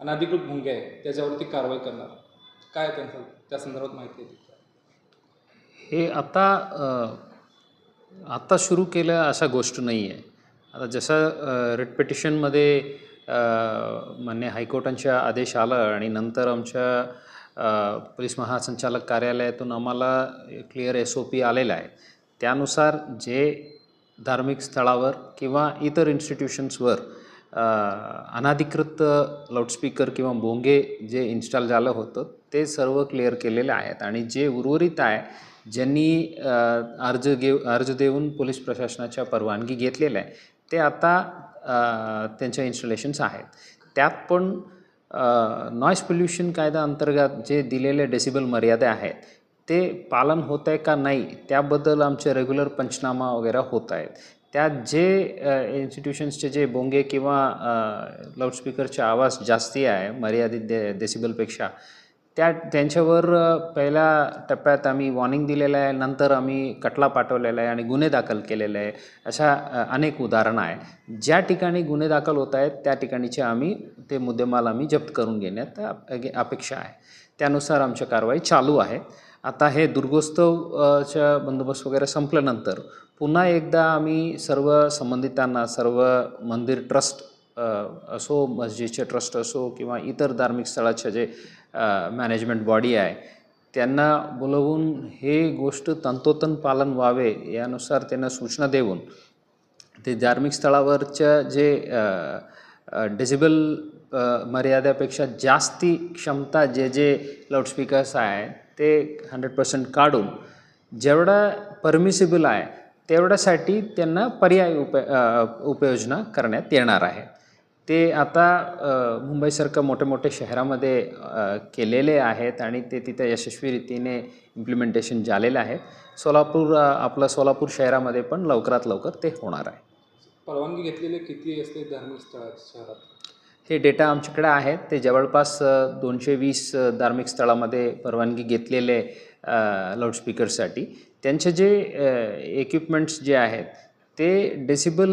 अनधिकृत भुंगे आहेत त्याच्यावरती कारवाई करणार. काय त्यांचं? त्या संदर्भात माहिती आहे हे आता आत्ता सुरू केलं अशा गोष्ट नाही आहे आता जसं रिट पिटिशनमध्ये मान्य हायकोर्टांच्या आदेश आलं आणि नंतर आमच्या पोलीस महासंचालक कार्यालयातून आम्हाला क्लिअर एस ओ पी आलेला आहे. त्यानुसार जे धार्मिक स्थळावर किंवा इतर इन्स्टिट्यूशन्सवर अनाधिकृत लाऊडस्पीकर किंवा बोंगे जे इन्स्टॉल झालं होतं ते सर्व क्लिअर केलेले आहेत. आणि जे उर्वरित आहे ज्यांनी अर्ज घेऊ अर्ज देऊन पोलीस प्रशासनाच्या परवानगी घेतलेल्या आहे ते आता त्यांच्या इन्स्टॉलेशन्स आहेत. त्यात पण नॉईस पोल्युशन कायदा अंतर्गत जे दिलेले डेसिबल मर्यादा आहेत ते पालन होत आहे का नाही त्याबद्दल आमचे रेग्युलर पंचनामा वगैरे होत आहेत. त्यात जे इन्स्टिट्यूशन्सचे जे बोंगे किंवा लाऊडस्पीकरचे आवाज जास्ती आहे मर्यादित दे डेसिबलपेक्षा त्या त्यांच्यावर पहिल्या टप्प्यात आम्ही वॉर्निंग दिलेलं आहे नंतर आम्ही कटला पाठवलेला आहे आणि गुन्हे दाखल केलेले आहे अशा अनेक उदाहरणं आहे ज्या ठिकाणी गुन्हे दाखल होत आहेत त्या ठिकाणीचे आम्ही ते मुद्देमाल आम्ही जप्त करून घेण्यात अपेक्षा आहे. त्यानुसार आमच्या कारवाई चालू आहे. आता हे दुर्गोत्सवच्या बंदोबस्त वगैरे संपल्यानंतर पुन्हा एकदा आम्ही सर्व संबंधितांना सर्व मंदिर ट्रस्ट असो मस्जिदचे ट्रस्ट असो किंवा इतर धार्मिक स्थळाचे जे मॅनेजमेंट बॉडी आहे त्यांना बोलवून हे गोष्ट तंतोतंत पालन व्हावे यानुसार त्यांना सूचना देऊन ते धार्मिक स्थळावरच्या जे डिजिबल मर्यादेपेक्षा जास्ती क्षमता जे जे लाऊडस्पीकर्स आहे ते हंड्रेड पर्सेंट काढून जेवढा परमिसिबल आहे तेवढ्यासाठी त्यांना पर्याय उप उपयोजना करण्यात येणार आहे. ते आता मुंबईसारखं मुंबईसारख्या मोठ्या मोठ्या शहरामध्ये केलेले आहेत आणि ते तिथे यशस्वी रीतीने इम्प्लिमेंटेशन झालेलं आहे. सोलापूर आपलं सोलापूर शहरामध्ये पण लवकरात लवकर ते होणार आहे. परवानगी घेतलेले किती असते धार्मिक स्थळ शहरात? हे डेटा आमच्याकडे आहेत. ते जवळपास दोनशे वीस धार्मिक स्थळामध्ये परवानगी घेतलेले लाऊडस्पीकरसाठी त्यांचे जे इक्विपमेंट्स जे आहेत ते डेसिबल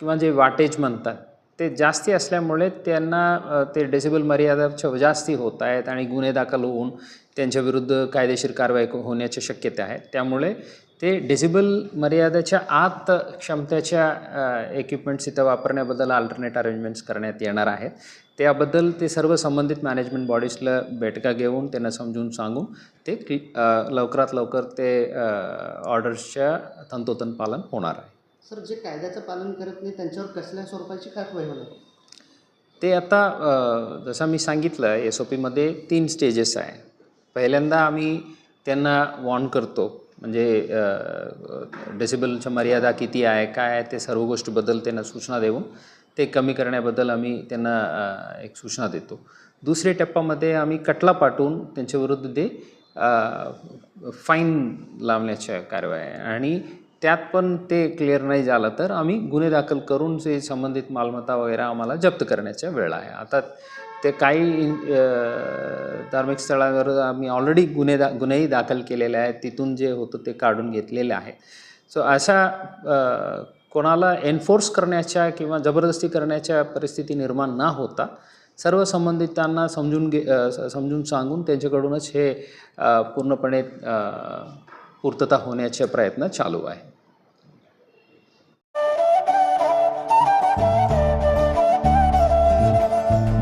किंवा जे वाटेज म्हणतात ते जास्ती असल्यामुळे त्यांना ते डेसिबल मर्यादा जास्ती होत आहेत आणि गुन्हे दाखल होऊन त्यांच्याविरुद्ध कायदेशीर कारवाई होण्याची शक्यता आहे त्यामुळे ते डेसिबल मर्यादेच्या आत क्षमतेच्या इक्विपमेंट्स इथं वापरण्याबद्दल अल्टरनेट अरेंजमेंट्स करण्यात येणार आहेत. त्याबद्दल ते सर्व संबंधित मॅनेजमेंट बॉडीजला बैठका घेऊन त्यांना समजून सांगून ते लवकरात लवकर ते ऑर्डर्सच्या तंतोतंत पालन होणार आहे. सर जे कायद्याचं पालन करत नाही त्यांच्यावर कसल्या स्वरूपाची कारवाई होणार? ते आता जसं मी सांगितलं एस ओ पीमध्ये तीन स्टेजेस आहे पहिल्यांदा आम्ही त्यांना वॉर्न करतो म्हणजे डेसिबलच्या मर्यादा किती आहे काय आहे ते सर्व गोष्टीबद्दल त्यांना सूचना देऊन ते कमी करण्याबद्दल आम्ही त्यांना एक सूचना देतो. दुसऱ्या टप्प्यामध्ये आम्ही कटला पाठवून त्यांच्याविरुद्ध ते फाईन लावण्याच्या कारवाई आहे. आणि त्यात पण ते क्लिअर नाही झालं तर आम्ही गुन्हे दाखल करून जे संबंधित मालमत्ता वगैरे आम्हाला जप्त करण्याच्या वेळ आहे. आता ते काही धार्मिक स्थळावर आम्ही ऑलरेडी गुन्हे दा गुन्हेही दाखल केलेले आहेत. तिथून जे होतं ते काढून घेतलेले आहे. सो अशा कोणाला एन्फोर्स करण्याच्या किंवा जबरदस्ती करण्याच्या परिस्थिती निर्माण न होता सर्व संबंधितांना समजून घे समजून सांगून त्यांच्याकडूनच हे पूर्णपणे पूर्तता होण्याचे प्रयत्न चालू आहे.